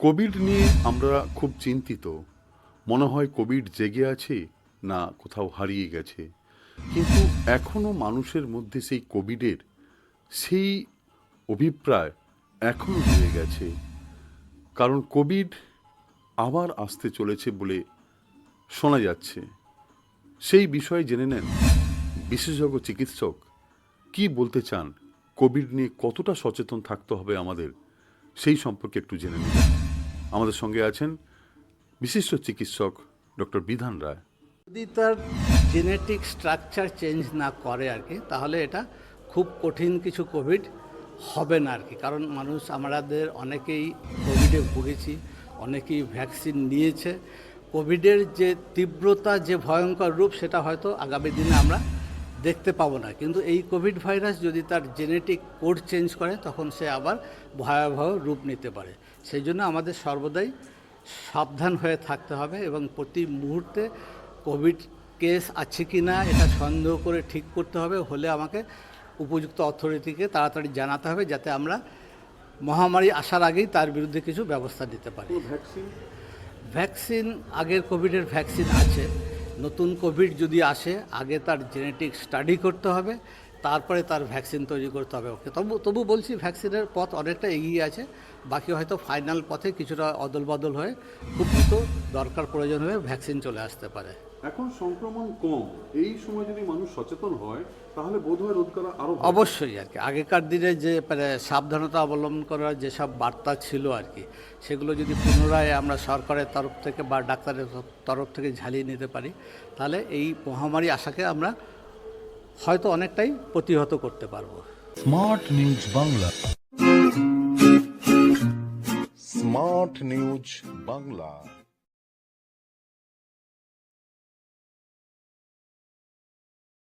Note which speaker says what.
Speaker 1: Covid নিয়ে আমরা খুব চিন্তিত। মনে হয় কোভিড জেগে আছে না কোথাও হারিয়ে গেছে। কিন্তু এখনও মানুষের মধ্যে সেই কোভিডের সেই অভিপ্রায় এখনও রয়ে গেছে। কারণ কোভিড আবার আসতে চলেছে বলে শোনা যাচ্ছে। সেই বিষয়ে জেনে নেন বিশেষজ্ঞ চিকিৎসক। কি বলতে চান? কোভিড নিয়ে কতটা সচেতন থাকতে হবে আমাদের? সেই সম্পর্কে একটু জেনে নিন। আমাদের সঙ্গে আছেন বিশিষ্ট চিকিৎসক ডক্টর বিধান রায়।
Speaker 2: যদি তার জেনেটিক স্ট্রাকচার চেঞ্জ না করে আর কি, তাহলে এটা খুব কঠিন কিছু কোভিড হবে না আর কি। কারণ মানুষ আমাদের অনেকেই কোভিডে ভুগেছি, অনেকেই ভ্যাকসিন নিয়েছে। কোভিডের যে তীব্রতা, যে ভয়ঙ্কর রূপ, সেটা হয়তো আগামী দিনে আমরা দেখতে পাবো না। কিন্তু এই কোভিড ভাইরাস যদি তার জেনেটিক কোড চেঞ্জ করে তখন সে আবার ভয়াবহ রূপ নিতে পারে। সেই জন্য আমাদের সর্বদাই সাবধান হয়ে থাকতে হবে এবং প্রতি মুহূর্তে কোভিড কেস আছে কি না এটা সন্দেহ করে ঠিক করতে হবে। হলে আমাকে উপযুক্ত অথরিটিকে তাড়াতাড়ি জানাতে হবে যাতে আমরা মহামারী আসার আগেই তার বিরুদ্ধে কিছু ব্যবস্থা নিতে পারি।
Speaker 1: ভ্যাকসিন
Speaker 2: ভ্যাকসিন আগের কোভিডের ভ্যাকসিন আছে। নতুন কোভিড যদি আসে, আগে তার জেনেটিক স্টাডি করতে হবে, তারপরে তার ভ্যাকসিন তৈরি করতে হবে। ওকে তবু তবু বলছি ভ্যাকসিনের পথ অনেকটা এগিয়ে আছে, বাকি হয়তো ফাইনাল পথে কিছুটা অদল বদল হয়ে খুব দ্রুত দরকার প্রয়োজন হয়ে ভ্যাকসিন চলে আসতে পারে।
Speaker 1: এখন সংক্রমণ কম এই সময় যদি মানুষ সচেতন হয় তাহলে বোধহয় রোধ করা আরও
Speaker 2: অবশ্যই আর কি। আগেকার দিনে যে মানে সাবধানতা অবলম্বন করার যেসব বার্তা ছিল আর কি সেগুলো যদি পুনরায় আমরা সরকারের তরফ থেকে বা ডাক্তারের তরফ থেকে ঝালিয়ে নিতে পারি তাহলে এই মহামারী আশাকে আমরা হয়তো অনেকটাই প্রতিহত করতে পারব।
Speaker 3: Smart news Bangla.
Speaker 4: Smart news Bangla.